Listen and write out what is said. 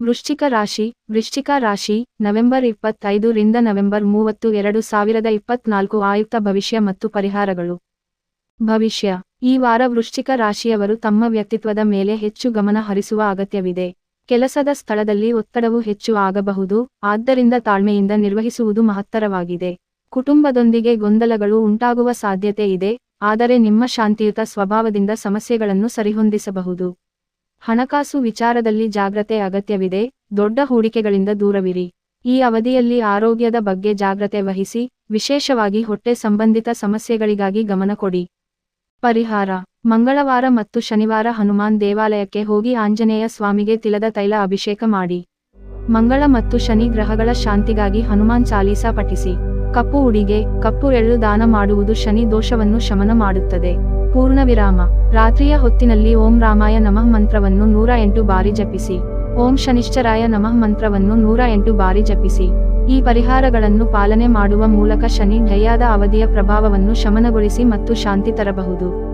ವೃಶ್ಚಿಕ ರಾಶಿ ವೃಶ್ಚಿಕ ರಾಶಿ, ನವೆಂಬರ್ ಇಪ್ಪತ್ತೈದು ರಿಂದ ನವೆಂಬರ್ ಮೂವತ್ತು ಎರಡು ಸಾವಿರದ ಇಪ್ಪತ್ನಾಲ್ಕು ಆಯುಕ್ತ ಭವಿಷ್ಯ ಮತ್ತು ಪರಿಹಾರಗಳು. ಭವಿಷ್ಯ. ಈ ವಾರ ವೃಶ್ಚಿಕ ರಾಶಿಯವರು ತಮ್ಮ ವ್ಯಕ್ತಿತ್ವದ ಮೇಲೆ ಹೆಚ್ಚು ಗಮನ ಹರಿಸುವ ಅಗತ್ಯವಿದೆ. ಕೆಲಸದ ಸ್ಥಳದಲ್ಲಿ ಒತ್ತಡವು ಹೆಚ್ಚು ಆಗಬಹುದು, ಆದ್ದರಿಂದ ತಾಳ್ಮೆಯಿಂದ ನಿರ್ವಹಿಸುವುದು ಮಹತ್ತರವಾಗಿದೆ. ಕುಟುಂಬದೊಂದಿಗೆ ಗೊಂದಲಗಳು ಉಂಟಾಗುವ ಸಾಧ್ಯತೆ ಇದೆ, ಆದರೆ ನಿಮ್ಮ ಶಾಂತಿಯುತ ಸ್ವಭಾವದಿಂದ ಸಮಸ್ಯೆಗಳನ್ನು ಸರಿಹೊಂದಿಸಬಹುದು. ಹಣಕಾಸು ವಿಚಾರದಲ್ಲಿ ಜಾಗ್ರತೆ ಅಗತ್ಯವಿದೆ, ದೊಡ್ಡ ಹೂಡಿಕೆಗಳಿಂದ ದೂರವಿರಿ. ಈ ಅವಧಿಯಲ್ಲಿ ಆರೋಗ್ಯದ ಬಗ್ಗೆ ಜಾಗ್ರತೆ ವಹಿಸಿ, ವಿಶೇಷವಾಗಿ ಹೊಟ್ಟೆ ಸಂಬಂಧಿತ ಸಮಸ್ಯೆಗಳಿಗಾಗಿ ಗಮನ ಕೊಡಿ. ಪರಿಹಾರ, ಮಂಗಳವಾರ ಮತ್ತು ಶನಿವಾರ ಹನುಮಾನ್ ದೇವಾಲಯಕ್ಕೆ ಹೋಗಿ ಆಂಜನೇಯ ಸ್ವಾಮಿಗೆ ತಿಲದ ತೈಲ ಅಭಿಷೇಕ ಮಾಡಿ. ಮಂಗಳ ಮತ್ತು ಶನಿ ಗ್ರಹಗಳ ಶಾಂತಿಗಾಗಿ ಹನುಮಾನ್ ಚಾಲೀಸಾ ಪಠಿಸಿ. ಕಪ್ಪು ಉಡಿಗೆ, ಕಪ್ಪು ಎಳ್ಳು ದಾನ ಮಾಡುವುದು ಶನಿ ದೋಷವನ್ನು ಶಮನ ಮಾಡುತ್ತದೆ. ಪೂರ್ಣ ವಿರಾಮ ರಾತ್ರಿಯ ಹೊತ್ತಿನಲ್ಲಿ ಓಂ ರಾಮಾಯ ನಮಃ ಮಂತ್ರವನ್ನು ನೂರ ಎಂಟು ಬಾರಿ ಜಪಿಸಿ. ಓಂ ಶನಿಶ್ಚರಾಯ ನಮಃ ಮಂತ್ರವನ್ನು ನೂರ ಎಂಟು ಬಾರಿ ಜಪಿಸಿ. ಈ ಪರಿಹಾರಗಳನ್ನು ಪಾಲನೆ ಮಾಡುವ ಮೂಲಕ ಶನಿ ಢಯ್ಯಾದ ಅವಧಿಯ ಪ್ರಭಾವವನ್ನು ಶಮನಗೊಳಿಸಿ ಮತ್ತು ಶಾಂತಿ ತರಬಹುದು.